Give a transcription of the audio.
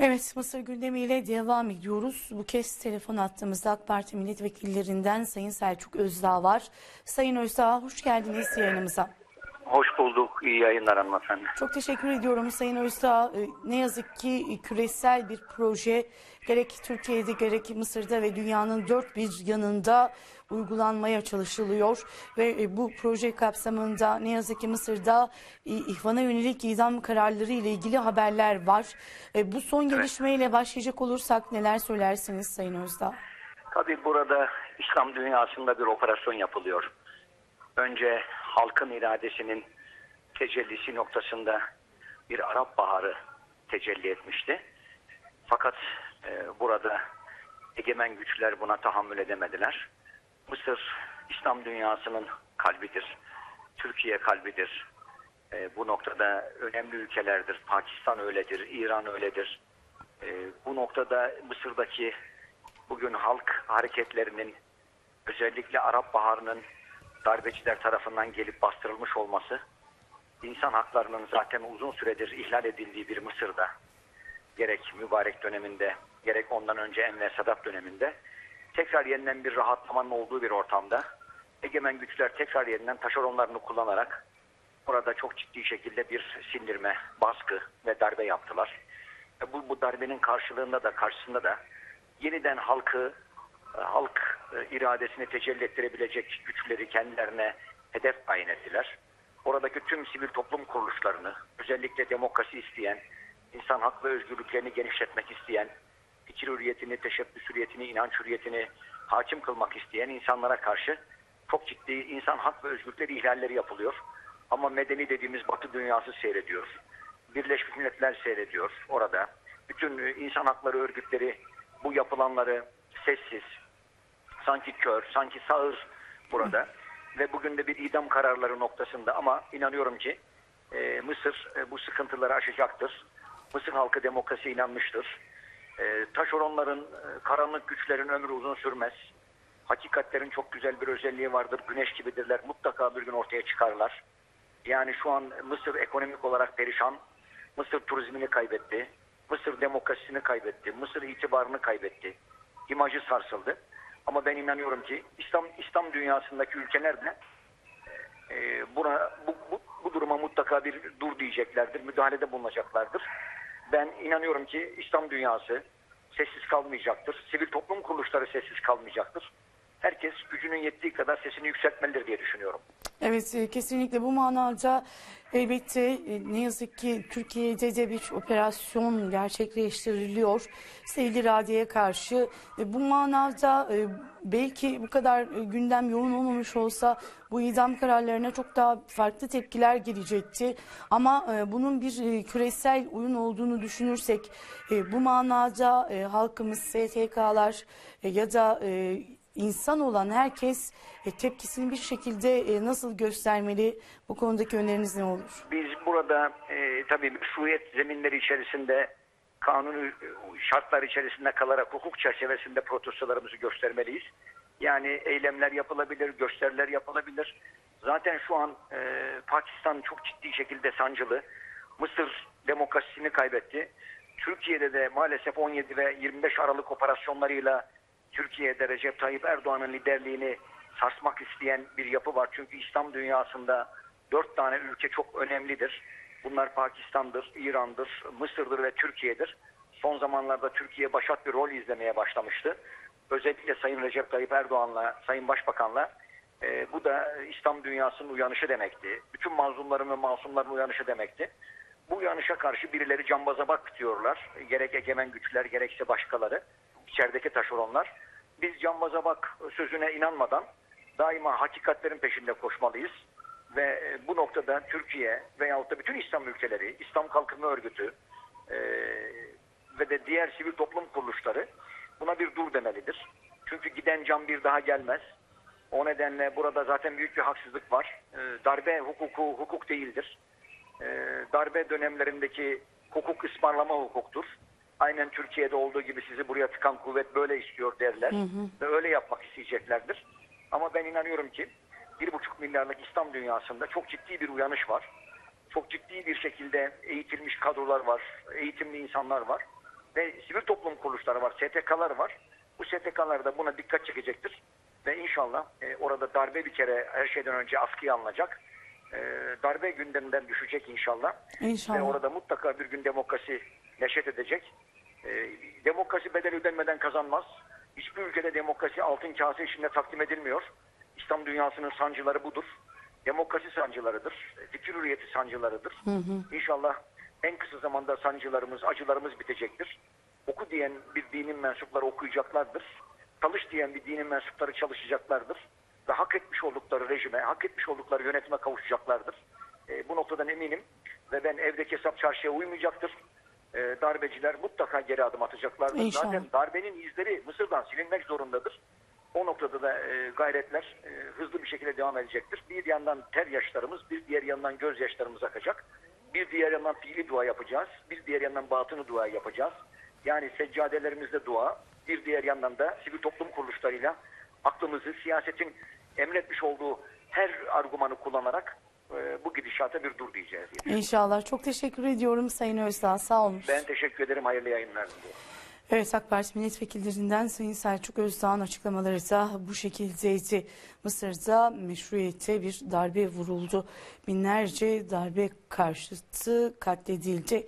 Evet, Mısır gündemiyle devam ediyoruz. Bu kez telefon attığımızda AK Parti milletvekillerinden Sayın Selçuk Özdağ var. Sayın Özdağ, hoş geldiniz yayınımıza. Hoş bulduk. İyi yayınlar hanımefendi. Çok teşekkür ediyorum Sayın Özdağ. Ee, Ne yazık ki küresel bir proje gerek Türkiye'de gerek Mısır'da ve dünyanın dört bir yanında uygulanmaya çalışılıyor. Ve e, bu proje kapsamında ne yazık ki Mısır'da e, ihvana yönelik idam kararları ile ilgili haberler var. E, Bu son gelişmeyle başlayacak olursak neler söylersiniz Sayın Özdağ? Tabii burada İslam dünyasında bir operasyon yapılıyor. Önce halkın iradesinin tecellisi noktasında bir Arap Baharı tecelli etmişti. Fakat e, burada egemen güçler buna tahammül edemediler. Mısır İslam dünyasının kalbidir. Türkiye kalbidir. E, bu noktada önemli ülkelerdir. Pakistan öyledir, İran öyledir. E, bu noktada Mısır'daki bugün halk hareketlerinin özellikle Arap Baharı'nın darbeciler tarafından gelip bastırılmış olması insan haklarının zaten uzun süredir ihlal edildiği bir Mısır'da gerek mübarek döneminde gerek ondan önce Enver Sadat döneminde tekrar yeniden bir rahatlamanın olduğu bir ortamda egemen güçler tekrar yeniden taşeronlarını kullanarak burada çok ciddi şekilde bir sindirme, baskı ve darbe yaptılar. Bu, bu darbenin karşılığında da karşısında da yeniden halkı e, halk e, iradesini tecelli ettirebilecek güçleri kendilerine hedef tayin ettiler. Oradaki tüm sivil toplum kuruluşlarını, özellikle demokrasi isteyen, insan hak ve özgürlüklerini genişletmek isteyen, fikir hürriyetini, teşebbüs hürriyetini, inanç hürriyetini hakim kılmak isteyen insanlara karşı çok ciddi insan hak ve özgürlükleri ihlalleri yapılıyor. Ama medeni dediğimiz batı dünyası seyrediyor. Birleşmiş Milletler seyrediyor orada. Bütün e, insan hakları örgütleri bu yapılanları sessiz, sanki kör, sanki sağır burada. Ve bugün de bir idam kararları noktasında ama inanıyorum ki e, Mısır e, bu sıkıntıları aşacaktır. Mısır halkı demokrasiye inanmıştır. E, taşeronların, karanlık güçlerin ömrü uzun sürmez. Hakikatlerin çok güzel bir özelliği vardır. Güneş gibidirler. Mutlaka bir gün ortaya çıkarlar. Yani şu an Mısır ekonomik olarak perişan. Mısır turizmini kaybetti. Mısır demokrasisini kaybetti. Mısır itibarını kaybetti. İmajı sarsıldı. Ama ben inanıyorum ki İslam İslam dünyasındaki ülkeler de e, buna bu, bu, bu duruma mutlaka bir dur diyeceklerdir. Müdahalede bulunacaklardır. Ben inanıyorum ki İslam dünyası sessiz kalmayacaktır. Sivil toplum kuruluşları sessiz kalmayacaktır. Herkes gücünün yettiği kadar sesini yükseltmelidir diye düşünüyorum. Evet e, kesinlikle bu manada elbette e, ne yazık ki Türkiye'de de bir operasyon gerçekleştiriliyor. Sevgili Radi'ye karşı E, bu manada belki bu kadar gündem yoğun olmamış olsa bu idam kararlarına çok daha farklı tepkiler gelecekti. Ama bunun bir küresel oyun olduğunu düşünürsek bu manada halkımız, STK'lar ya da insan olan herkes e, tepkisini bir şekilde e, nasıl göstermeli? Bu konudaki öneriniz ne olur? Biz burada e, tabii meşruiyet zeminleri içerisinde kanuni şartlar içerisinde kalarak hukuk çerçevesinde protestolarımızı göstermeliyiz. Yani eylemler yapılabilir, gösteriler yapılabilir. Zaten şu an e, Pakistan çok ciddi şekilde sancılı. Mısır demokrasisini kaybetti. Türkiye'de de maalesef 17 ve 25 Aralık operasyonlarıyla Türkiye'de Recep Tayyip Erdoğan'ın liderliğini sarsmak isteyen bir yapı var. Çünkü İslam dünyasında dört tane ülke çok önemlidir. Bunlar Pakistan'dır, İran'dır, Mısır'dır ve Türkiye'dir. Son zamanlarda Türkiye başat bir rol izlemeye başlamıştı. Özellikle Sayın Recep Tayyip Erdoğan'la, Sayın Başbakan'la e, bu da İslam dünyasının uyanışı demekti. Bütün mazlumların ve masumların uyanışı demekti. Bu uyanışa karşı birileri cambaza bak diyorlar. Gerek egemen güçler gerekse başkaları, içerideki taşeronlar. Biz cambaza bak sözüne inanmadan daima hakikatlerin peşinde koşmalıyız. Ve e, bu noktada Türkiye veyahut da bütün İslam ülkeleri, İslam Kalkınma Örgütü e, ve de diğer sivil toplum kuruluşları buna bir dur demelidir. Çünkü giden can bir daha gelmez. O nedenle burada zaten büyük bir haksızlık var. E, darbe hukuku hukuk değildir. E, darbe dönemlerindeki hukuk ısmarlama hukuktur. Aynen Türkiye'de olduğu gibi sizi buraya tıkan kuvvet böyle istiyor derler. Ve öyle yapmak isteyeceklerdir. Ama ben inanıyorum ki bir buçuk milyarlık İslam dünyasında çok ciddi bir uyanış var. Çok ciddi bir şekilde eğitilmiş kadrolar var, eğitimli insanlar var. ve sivil toplum kuruluşları var, STK'lar var. Bu STK'lar da buna dikkat çekecektir. Ve inşallah e, orada darbe bir kere her şeyden önce askıya alınacak. E, darbe gündeminden düşecek inşallah. İnşallah. Ve orada mutlaka bir gün demokrasi neşet edecek. E, demokrasi bedel ödenmeden kazanmaz. Hiçbir ülkede demokrasi altın kase içinde takdim edilmiyor. İslam dünyasının sancıları budur. Demokrasi sancılarıdır. Fikir hürriyeti sancılarıdır. İnşallah en kısa zamanda sancılarımız, acılarımız bitecektir. Oku diyen bir dinin mensupları okuyacaklardır. Çalış diyen bir dinin mensupları çalışacaklardır. Ve hak etmiş oldukları rejime, hak etmiş oldukları yönetime kavuşacaklardır. E, bu noktadan eminim. Ve ben evdeki hesap çarşıya uymayacaktır. E, darbeciler mutlaka geri adım atacaklardır. İnşallah. Zaten darbenin izleri Mısır'dan silinmek zorundadır. O noktada da e, gayretler e, hızlı bir şekilde devam edecektir. Bir yandan ter yaşlarımız, bir diğer yandan gözyaşlarımız akacak. Bir diğer yandan fiili dua yapacağız. Bir diğer yandan batını dua yapacağız. Yani seccadelerimizde dua, bir diğer yandan da sivil toplum kuruluşlarıyla aklımızı siyasetin emretmiş olduğu her argümanı kullanarak e, bu gidişata bir dur diyeceğiz. diye. İnşallah. Çok teşekkür ediyorum Sayın Özdağ. Sağ olun. Ben teşekkür ederim. Hayırlı yayınlar diliyorum. Evet AK Parti milletvekillerinden Sayın Selçuk Özdağ'ın açıklamaları da bu şekildeydi. Mısır'da meşruiyete bir darbe vuruldu. Binlerce darbe karşıtı katledildi.